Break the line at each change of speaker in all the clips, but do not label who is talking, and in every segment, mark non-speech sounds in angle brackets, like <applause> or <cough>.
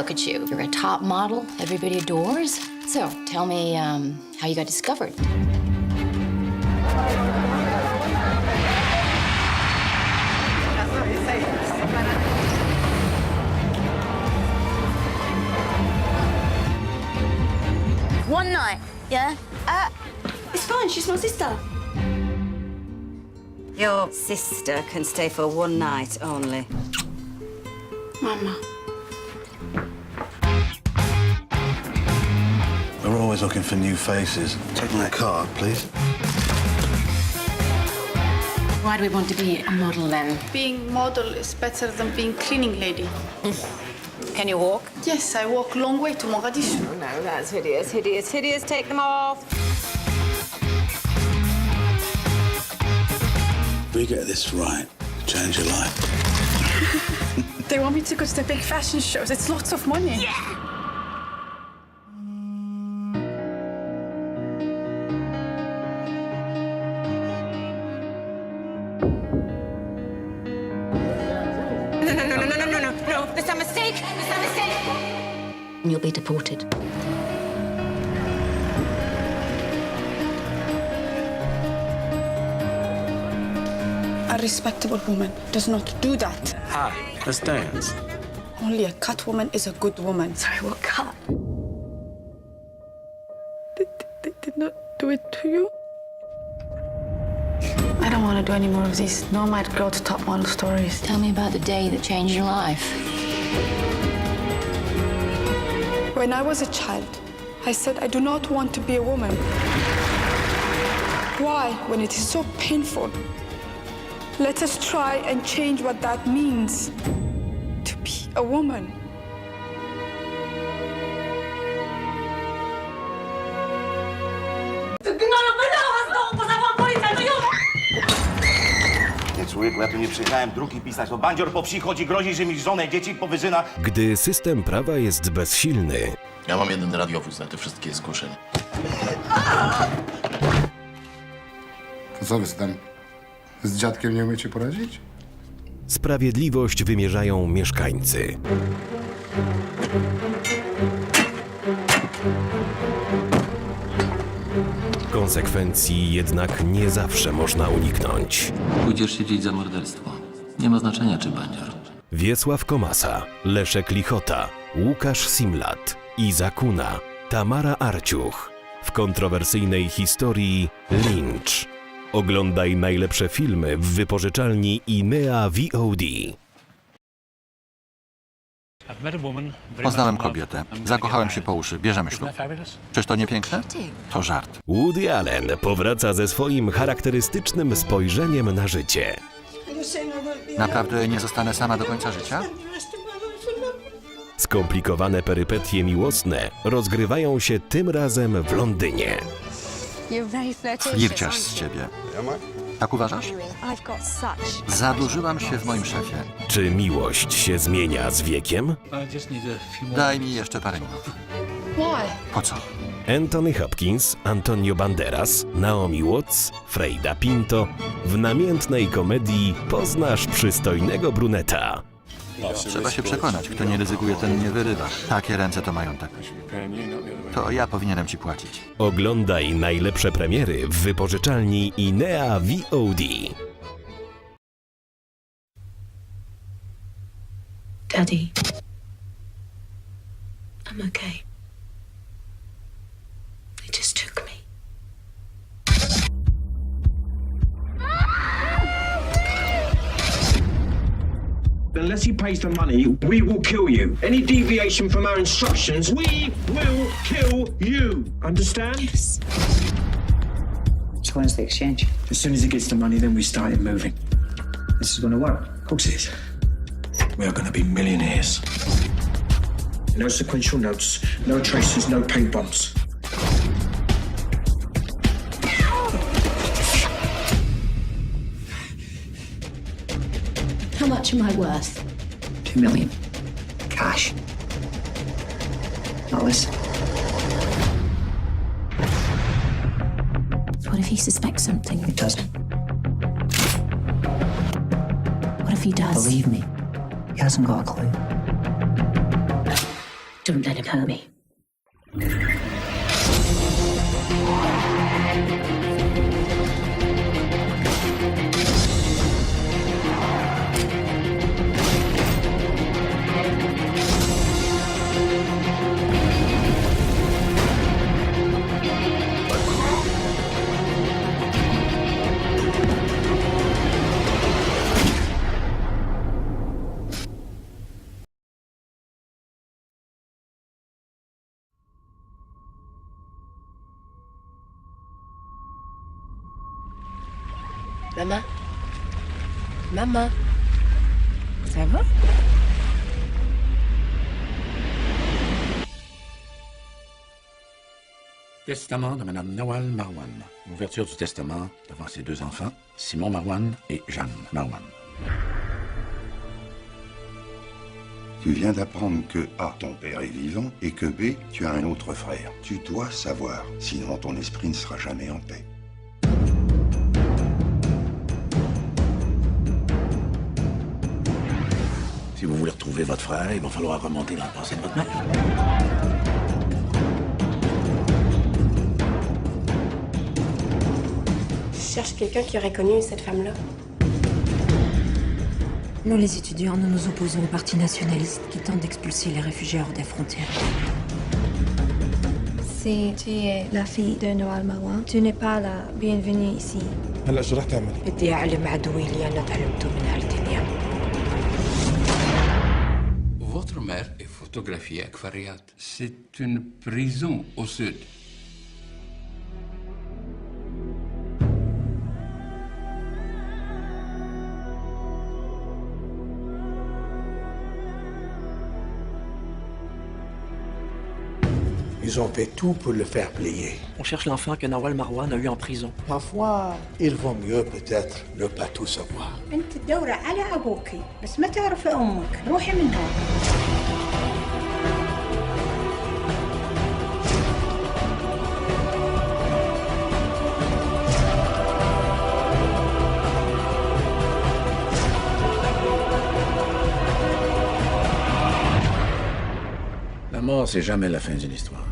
look at you. You're a top model everybody adores. So tell me um, how you got discovered.
One night, yeah?
Uh, it's fine. She's my sister.
Your sister can stay for one night only.
Mama.
Always looking for new faces. Take my card, please.
Why do we want to be a model then?
Being model is better than being cleaning lady. <laughs>
Can you walk?
Yes, I walk long way to Mogadishu.
Oh, no, that's hideous, hideous, hideous. Take them off.
If we get this right, change your life. <laughs>
They want me to go to the big fashion shows. It's lots of money.
No, mistake.
You'll be deported.
A respectable woman does not do that.
Hi, let's dance.
Only a cut woman is a good woman.
Sorry, what cut?
They, they did not do it to you? I don't want to do any more of these nomad girl to top model stories.
Tell me about the day that changed your life.
When I was a child, I said I do not want to be a woman. Why, when it is so painful? Let us try and change what that means to be a woman.
Człowieku, ja tu nie przyjechałem druki pisać. To bandzior po wsi chodzi, grozi, że mi żonę, dzieci powyżyna.
Gdy system prawa jest bezsilny,
Ja mam jeden radiowóz na te wszystkie zgłoszenia.
To co wy z tym? Z dziadkiem nie umiecie poradzić?
sprawiedliwość wymierzają mieszkańcy. Konsekwencji jednak nie zawsze można uniknąć.
Pójdziesz siedzieć za morderstwo. Nie ma znaczenia, czy bandzior.
Wiesław Komasa, Leszek Lichota, Łukasz Simlat, Iza Kuna, Tamara Arciuch. W kontrowersyjnej historii Lynch. Oglądaj najlepsze filmy w wypożyczalni INEA VOD.
Poznałem kobietę. Zakochałem się po uszy. Bierzemy ślub. Czyż to nie piękne? To żart.
Woody Allen powraca ze swoim charakterystycznym spojrzeniem na życie.
Naprawdę nie zostanę sama do końca życia?
Skomplikowane perypetie miłosne rozgrywają się tym razem w Londynie.
Flirciarz z ciebie. Tak uważasz?
I've got such.
Zadłużyłam się w moim szefie.
Czy miłość się zmienia z wiekiem?
Daj mi jeszcze parę minut.
Why?
Po co?
Anthony Hopkins, Antonio Banderas, Naomi Watts, Freida Pinto. W namiętnej komedii poznasz przystojnego bruneta.
Trzeba się przekonać, kto nie ryzykuje, ten nie wyrywa. Takie ręce to mają tak. To ja powinienem ci płacić.
Oglądaj najlepsze premiery w wypożyczalni INEA VOD.
Daddy. I'm okay.
Unless he pays the money, we will kill you. Any deviation from our instructions, we will kill you. Understand?
Yes.
So when's the exchange? As soon as he gets the money, then we start him moving. This is going to work. Of course it is. We are going to be millionaires. No sequential notes, no traces, no paint bombs.
Much am I worth?
Two million. Cash. Less.
What if he suspects something?
He doesn't.
What if he does?
Believe me, he hasn't got a clue.
Don't let him hurt me.
Maman
Ça va?
Testament de Madame Nawal Marwan. Ouverture du testament devant ses deux enfants, Simon Marwan et Jeanne Marwan.
Tu viens d'apprendre que A, ton père est vivant, et que B, tu as un autre frère. Tu dois savoir, sinon ton esprit ne sera jamais en paix.
Si vous voulez retrouver votre frère, il va falloir remonter dans le passé de votre mère.
Je cherche quelqu'un qui aurait connu cette femme-là.
Nous, les étudiants, nous nous opposons au parti nationaliste qui tente d'expulser les réfugiés hors des frontières.
Si tu es la fille de Noël Marwan, tu n'es pas la bienvenue ici.
هلا شو رح تعمل؟
بدي أعلم عدوي اللي أنا تعلمته من آلة
Omer et photographié à C'est une prison au sud.
Ils ont fait tout pour le faire plier.
On cherche l'enfant que Nawal Marwan a eu en prison.
Parfois, il vaut mieux peut-être ne pas tout savoir.
La mort, c'est jamais la fin d'une histoire.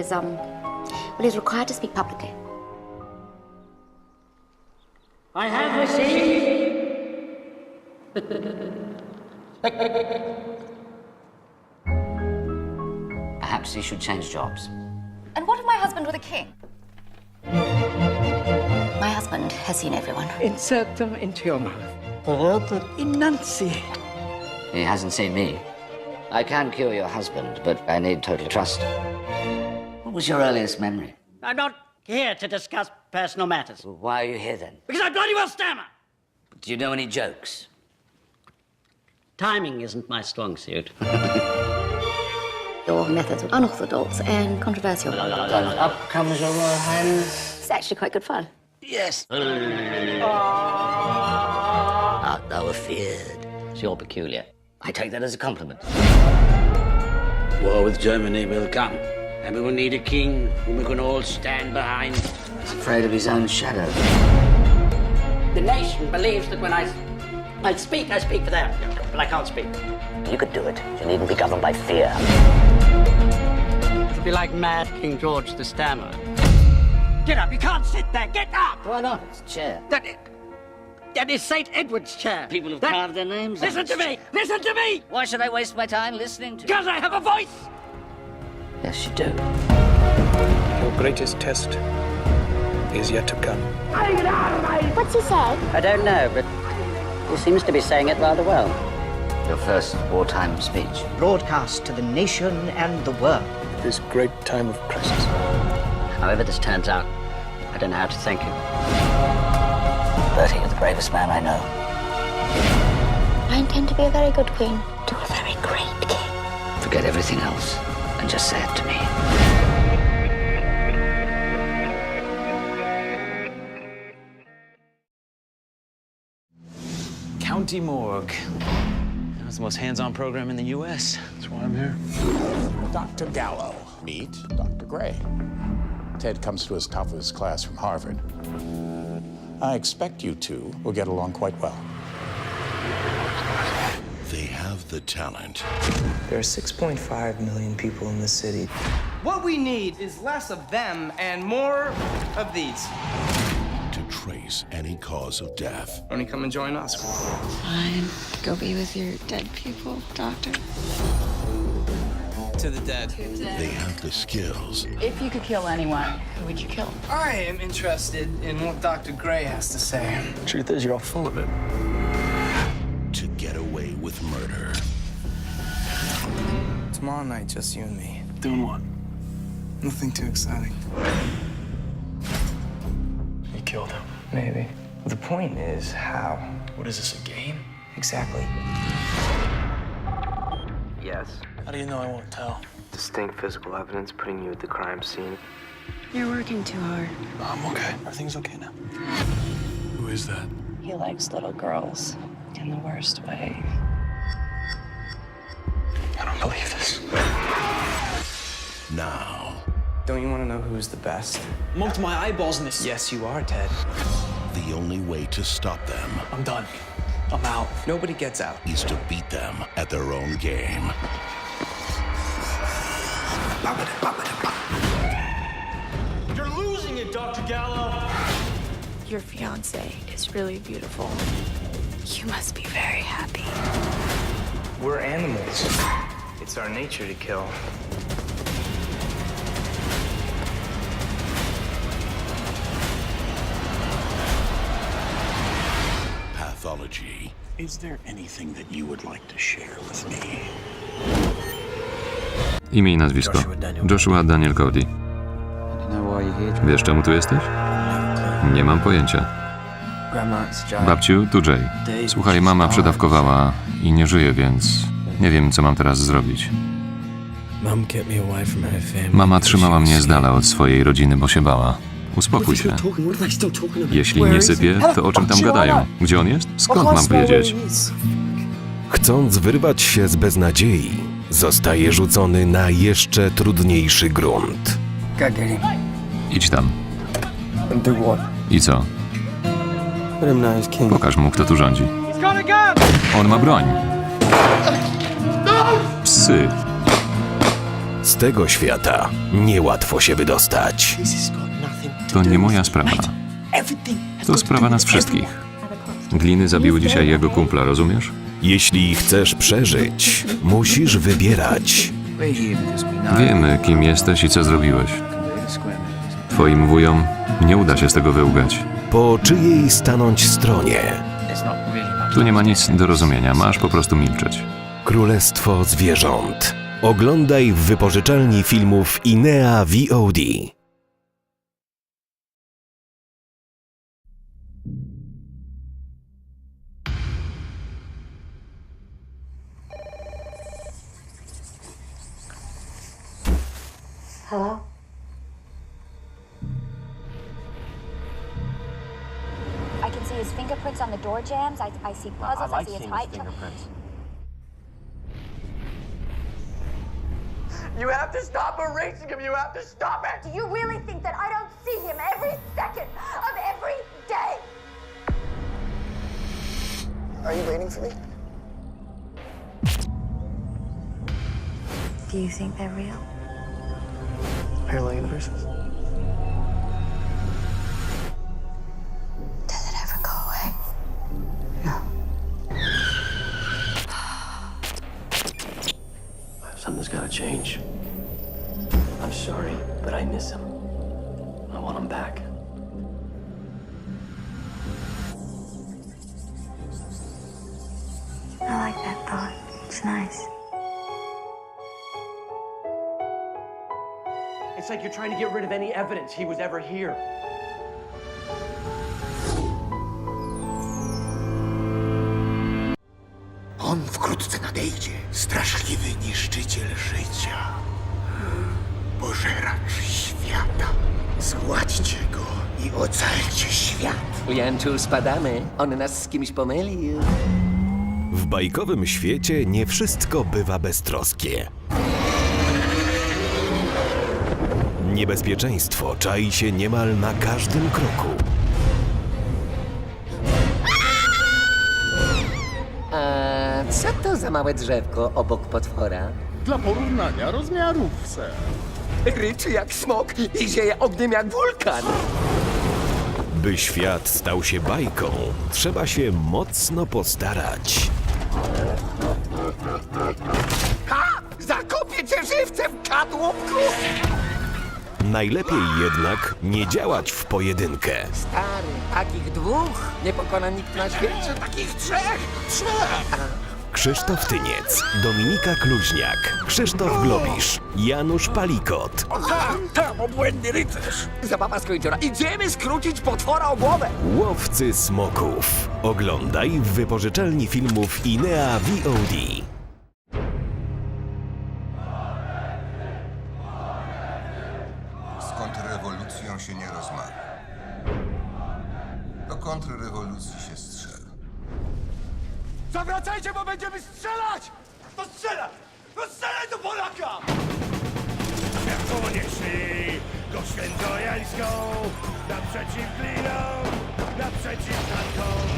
Is, um, well, he's required to speak publicly.
I have received
Perhaps he should change jobs.
And what of my husband with a king? My husband has seen everyone.
Insert them into your mouth. Enunciate.
He hasn't seen me. I can cure your husband, but I need total trust. What was your earliest memory?
I'm not here to discuss personal matters.
Well, why are you here then?
Because I bloody well stammer.
Do you know any jokes?
Timing isn't my strong suit.
Your methods are unorthodox and controversial.
Up comes your Royal Highness.
It's actually quite good fun.
Yes. Art thou afeared? It's your peculiar. I take that as a compliment.
War with Germany will come, and we will need a king whom we can all stand behind.
He's afraid of his own shadow.
The nation believes that when I, I speak, I speak for them. But I can't speak.
You could do it. You needn't be governed by fear.
It'll be like mad King George the Stammerer. Get up! You can't sit there! Get up!
Why not? It's a chair.
That, that is St. Edward's chair.
People have
That-
carved their names
Listen
this
to me! Listen to me!
Why should I waste my time listening to you?
Because I have a voice!
Yes, you do.
Your greatest test is yet to come.
What's he say?
I don't know, but he seems to be saying it rather well.
Your first wartime speech.
Broadcast to the nation and the world.
This great time of crisis.
However this turns out, I don't know how to thank you.
Bertie, you're the bravest man I know.
I intend to be a very good queen. To a very great king.
Forget everything else and just say it to me.
County Morgue. That's the most hands on program in the U.S.
That's why I'm here.
Dr. Gallo. Meet Dr. Gray. Ted comes to us top of his class from Harvard. I expect you two will get along quite well.
They have the talent
There are 6.5 million people in the city.
What we need is less of them and more of these.
to trace any cause of death.
Only come and join us?
Fine. Go be with your dead people, Doctor.
To the dead.
They have the skills
If you could kill anyone, who would you kill?
I am interested in what Dr. Gray has to say.
Truth is, you're all full of it.
Tomorrow night, just you and me.
Doing what?
Nothing too exciting.
You killed him.
Maybe. The point is how.
What is this, a game?
Exactly. Yes.
How do you know I won't tell?
Distinct physical evidence putting you at the crime scene.
You're working too hard.
I'm okay. Everything's okay now. Who is that?
He likes little girls in the worst way.
I don't believe this.
Now,
Don't you want to know who's the best?
I'm up to my eyeballs in this.
Yes, you are, Ted.
the only way to stop them
I'm done. I'm out.
Nobody gets out.
is to beat them at their own game.
You're losing it, Dr. Gallo.
Your fiance is really beautiful. You must be very happy.
We're animals. It's our nature to kill.
Pathology.
Is there anything that you would like to share with me?
Imię i nazwisko. Joshua Daniel Cody. Wiesz, czemu tu jesteś? Nie mam pojęcia. Babciu, tu Jay. Słuchaj, mama przedawkowała i nie żyje, więc nie wiem, co mam teraz zrobić. Mama trzymała mnie z dala od swojej rodziny, bo się bała. Uspokój się. Jeśli nie sypie, to o czym tam gadają? Gdzie on jest? Skąd mam wiedzieć?
Chcąc wyrwać się z beznadziei, zostaje rzucony na jeszcze trudniejszy grunt.
Idź tam. I co? Pokaż mu, kto tu rządzi. On ma broń. Psy.
Z tego świata niełatwo się wydostać.
To nie moja sprawa. To sprawa nas wszystkich. Gliny zabiły dzisiaj jego kumpla, rozumiesz?
Jeśli chcesz przeżyć, musisz wybierać.
Wiemy, kim jesteś i co zrobiłeś. Twoim wujom nie uda się z tego wyłgać.
Po czyjej stanąć stronie?
Tu nie ma nic do rozumienia, masz po prostu milczeć.
Królestwo Zwierząt. Oglądaj w wypożyczalni filmów Inea VOD.
Hello? I can see his fingerprints on the door jams. I, I see puzzles. I, see his height.
You have to stop erasing him. You have to stop it.
Do you really think that I don't see him every second of every day?
Are you waiting for me?
Do you think they're real?
Parallel universes.
You're trying to get rid of any evidence he was ever here.
On wkrótce nadejdzie, straszliwy niszczyciel życia. Pożeracz świata. Zgładźcie go i ocalcie świat.
Janczu, spadamy. On nas z kimś pomylił.
W bajkowym świecie nie wszystko bywa beztroskie. Niebezpieczeństwo czai się niemal na każdym kroku.
A co to za małe drzewko obok potwora?
Dla porównania rozmiarów, ser.
Ryczy jak smok i zieje ogniem jak wulkan.
By świat stał się bajką, trzeba się mocno postarać.
Ha! Zakopię cię żywcem, kadłubku!
Najlepiej jednak nie działać w pojedynkę.
Stary, takich dwóch nie pokona nikt na świecie. Takich trzech! Trzech!
Krzysztof Tyniec, Dominika Kluźniak, Krzysztof Globisz, Janusz Palikot.
Ha! Tam obłędny rycerz! Zabawa skończona. Idziemy skrócić potwora o głowę!
Łowcy smoków. Oglądaj w wypożyczalni filmów Inea VOD.
Kontrrewolucji się strzela.
Zawracajcie, bo będziemy strzelać! To strzelaj! To strzelaj do Polaka!
Koniecznie go świętojańską, naprzeciw glinom, naprzeciw tankom.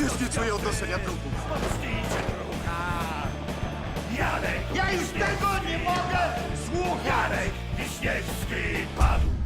Już nie czuję odnoszenia trupów.
Pomstijcie drucha. Janek!
Ja już tego nie mogę słuchać!
Janek Wiśniewski padł.